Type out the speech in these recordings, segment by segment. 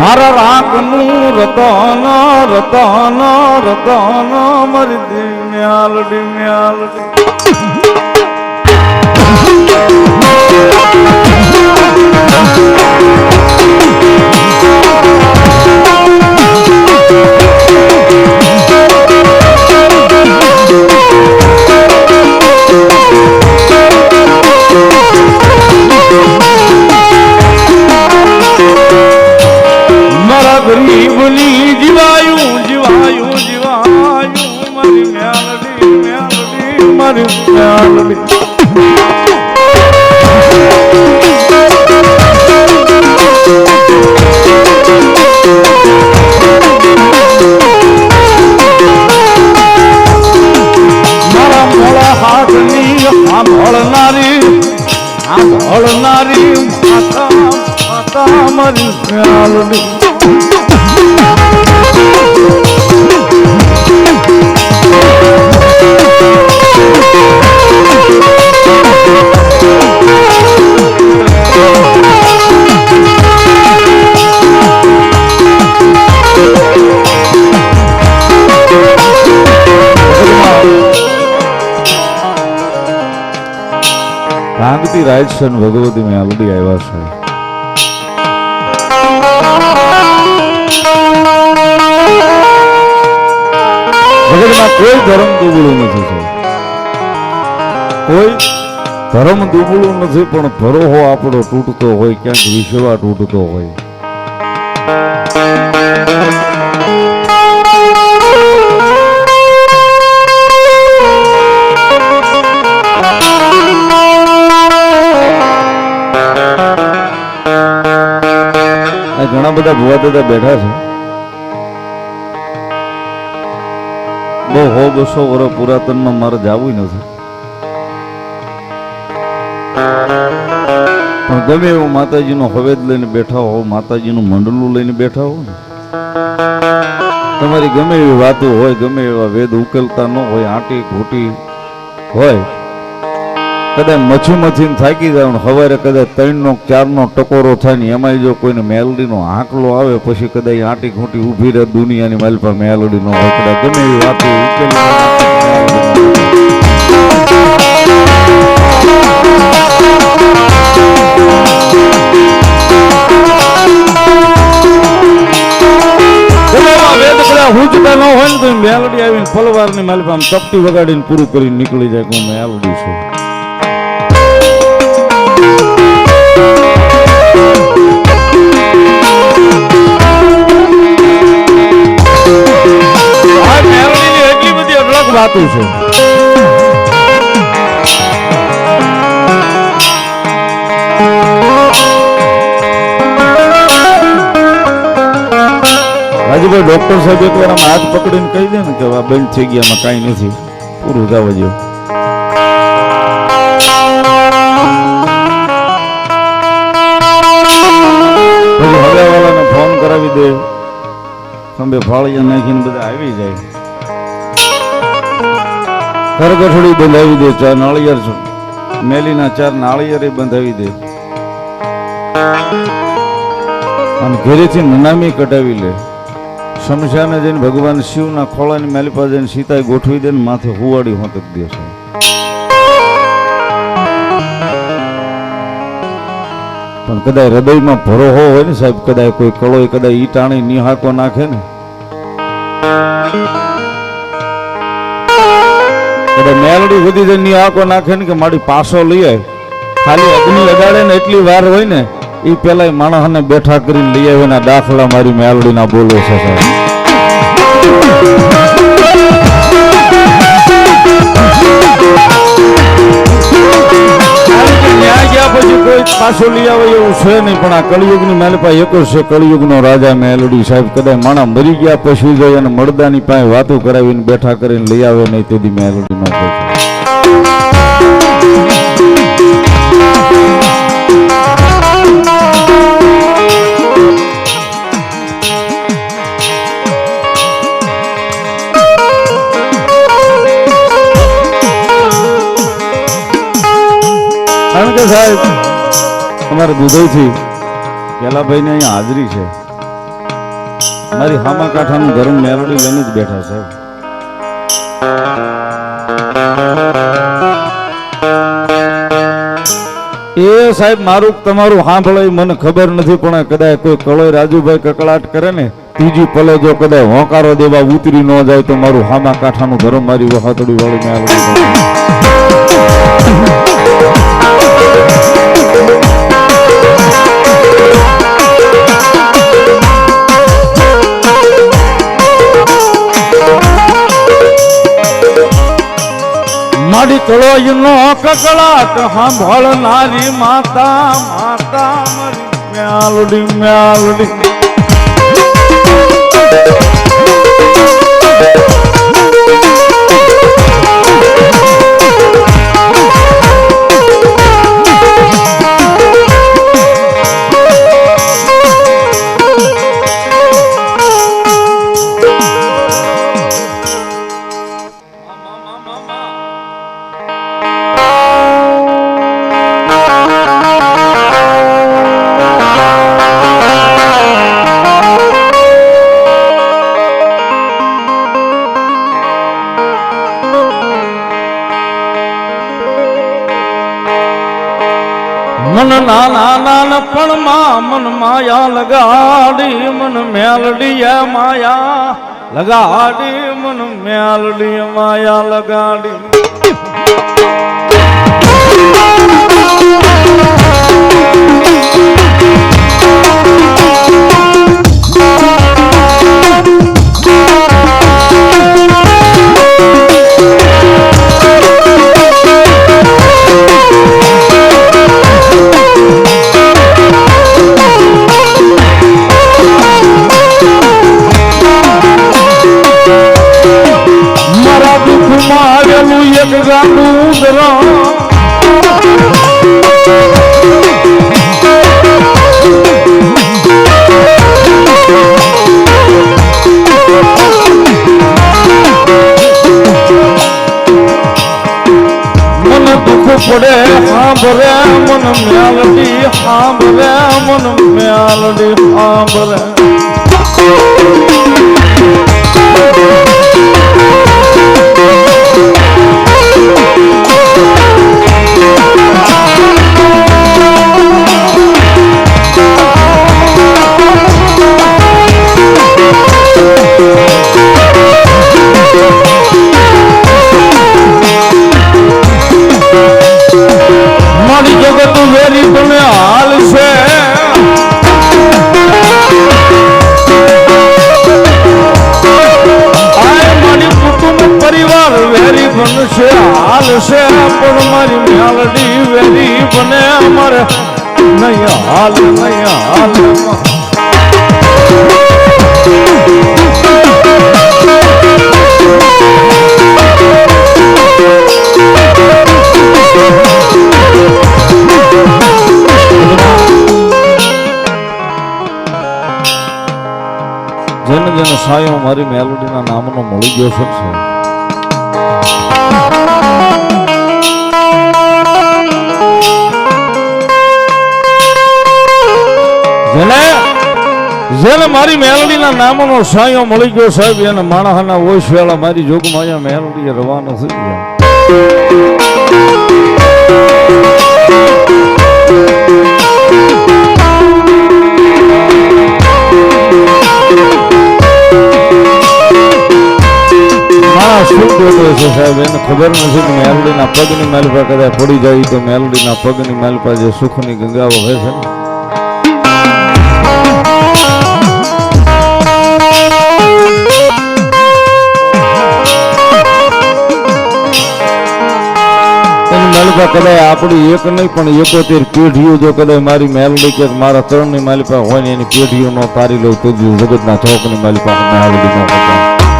મારા રાગનું રતન રતન રતન મારી દિમ્યાલ દિમ્યાલ મારી મ્યાલડી કાંગતી રાજસન ભગવતી મેલડી આવ્યા છે કોઈ ધર્મ દુબળું નથી. કોઈ ધર્મ દુબળું નથી, પણ ધરોહો આપણો તૂટતો હોય, ક્યાંક વિશ્વા તૂટતો હોય ઘણા બધા ભુવા દાદા બેઠા છે બહુ હો બસો વર્ષ પુરાતનમાં મારે જવું નથી. પણ ગમે એવું માતાજીનો હવેદ લઈને બેઠા હો, માતાજીનું મંડલું લઈને બેઠા હો તમારી ગમે એવી વાતો હોય, ગમે એવા વેદ ઉકેલતા ન હોય, આંટી ઘૂંટી હોય, કદાચ મચ્છી મચ્છીને થાકી જાવ સવારે કદાચ ત્રણનો ચારનો ટકોરો થાય ને, એમાંય જો કોઈને મેલડીનો આંકલો આવે, પછી કદાચ આંટી ઘૂંટી ઊભી રહે, દુનિયાની માલ પર મેલડીનો હોય કદાચ ગમે એવી વાતો હુજતા ન હોય તો મેલડી આવીને ફલવારની માલિક આમ ચપટી વગાડીને પૂરું કરીને નીકળી જાય કે હું મેલડી છું અઢળક વાતો છે. રાજુભાઈ ડોક્ટર સાહેબ એકવાર આમ હાથ પકડીને કહી દે ને કે આ બંધ થઈ ગયા કાંઈ નથી. પૂરું જવા જેવું ફોન કરાવી દે. ખંભે ફાળિયા નાખીને બધા આવી જાય. કરગઠડી બંધાવી દે, ચાર નાળિયેર. મેલીના ચાર નાળિયેર બંધાવી દે. અને ઘેરેથી નનામી કઢાવી લે. શમશાને જઈને ભગવાન શિવના ખોળાની મેલી પાસે જઈને સીતાએ ગોઠવી દે ને માથે હુવાડી હોતક દે પણ કદાચ હૃદયમાં ભરોહો હોય ને સાહેબ કદાચ કોઈ કળોય કદાચ ઈ ટાણી નિહાકો નાખે ને. કદાચ મેલડી સુધી જઈને નિહાકો નાખે ને કે મારી પાસો લઈ આય. ખાલી અગ્નિ લગાડે ને એટલી વાર હોય ને એ પેલા માણસને બેઠા કરીને લઈ આવે ના દાખલા મારી મેલડીના બોલો છે સાહેબ. પછી લઈ આવે એવું છે નહીં, પણ આ કળિયુગની માલપા એક જ છે. કળિયુગનો રાજા મેલડી સાહેબ કદાચ માણા મરી ગયા પછી જાય અને મળદાની પાસે વાતો કરાવીને બેઠા કરીને લઈ આવે નહીં, તેથી મેલડી નો સાહેબ અમારે દુધઈથી પેલાભાઈને અહીંયા હાજરી છે. મારી હામા કાંઠાનું ગરમ મેરડી લઈને જ બેઠા છે. એ સાહેબ, મારું તમારું સાંભળે ઈ મને ખબર નથી, પણ કદાચ કોઈ કળોય રાજુભાઈ કકળાટ કરે ને, ત્રીજી પલે જો કદાચ હોંકારો દેવા ઉતરી ન જાય તો મારું હામા કાંઠાનું ગરમ મારી વહાતડી વાળી મેલડી મારી કળોયનો કકળાટ સાંભળનારી માતા માતા મારી મ્યાલડી મ્યાલડી. મન નાના નાનપણમાં મન માયા લગાડી મન મેલડી માયા લગાડી મન મેલડી માયા લગાડી. સાંભળે મન મ્યાલડી સાંભળે મન મ્યાલડી સાંભળે છે પણ મારી મ્યાલડી વેરી બને અમારે. નહીં હાલ નહીં હાલ. જેને જેને સાયો મારી મેલોડીના નામનો મળી ગયો છે જેને મારી મેલડીના નામનો સાયો મળી ગયો સાહેબ, એને માણસના ઓછ વેળા મારી જોગમાં અહીંયા મેલડી રવાનો થઈ ગયા. સાહેબ, એને ખબર નથી કે મેલડીના પગની માલપા કદાચ પડી જાય તો મેલડીના પગની માલપા જે સુખની ગંગાઓ હોય છે ને. માલિકા કદાચ આપણી એક નહીં, પણ એકોતેર પેઢીઓ જો કદાચ મારી મેલડી કે મારા ત્રણની માલિકા હોય ને એની પેઢીઓ નો તારી લઉં તો જગતના ચોકની માલિકા મેલડી નો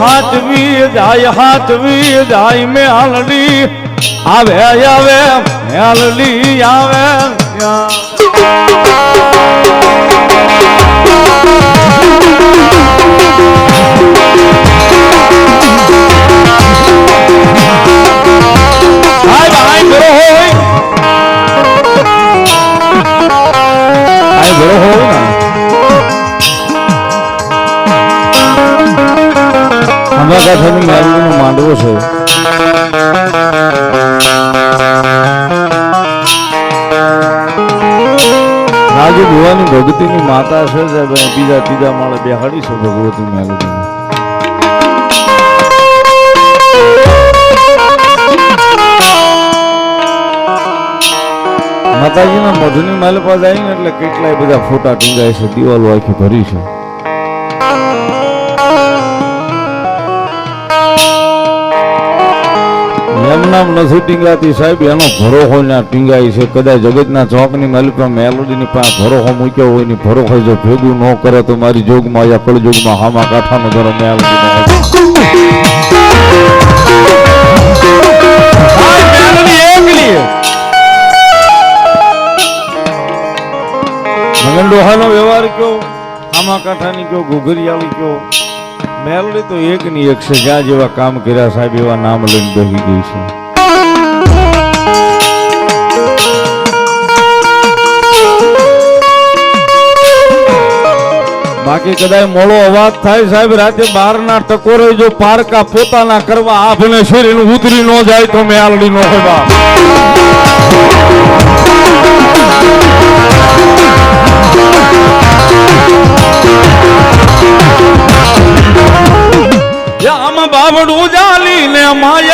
ઓલું વી જાય હાથ વી જાય મેલડી આવે આવે મેલડી આવે હોય હોય. હાય બરો હોય ને અમારા કાંઠાની મેલડીનો માંડવો છે. આજે ભુવાની ભગતીની માતા છે સાહેબ બીજા ત્રીજા માળે બેહાડી છે ભગવતી મેલડી માતાજીના મધુની માલ પાસે આવીને એટલે કેટલાય બધા ફોટા ટીંગાય છે દિવાલો આખી ભરી છે. એમ નામ નથી ટીંગાતી સાહેબ એનો ભરોહો ના ટીંગાય છે. કદાચ જગતના ચોકની માલિકા મેલોડીની પાસે ભરોહો મૂક્યો હોયની ભરોહો જો ભેગું ન કરે તો મારી જોગમાં યા કળજોગમાં હામા કાંઠાનો ધરો મેલોડી મગન ડોહાનો વ્યવહાર કયો? હામા કાંઠાની કયો? આવી કયો? મેલડી તો એક ની એક છે, જ્યાં જેવા કામ કર્યા સાહેબ, એવા નામ લઈને બેસી ગઈ છે. બાકી કદાચ મોડો અવાજ થાય સાહેબ, રાતે બાર ના ટકોરે જો પારકા પોતાના કરવા આપને શરીર ઉતરી ન જાય તો મેલડી નો હોય બાપ આમ બાવડું જાલી ને માય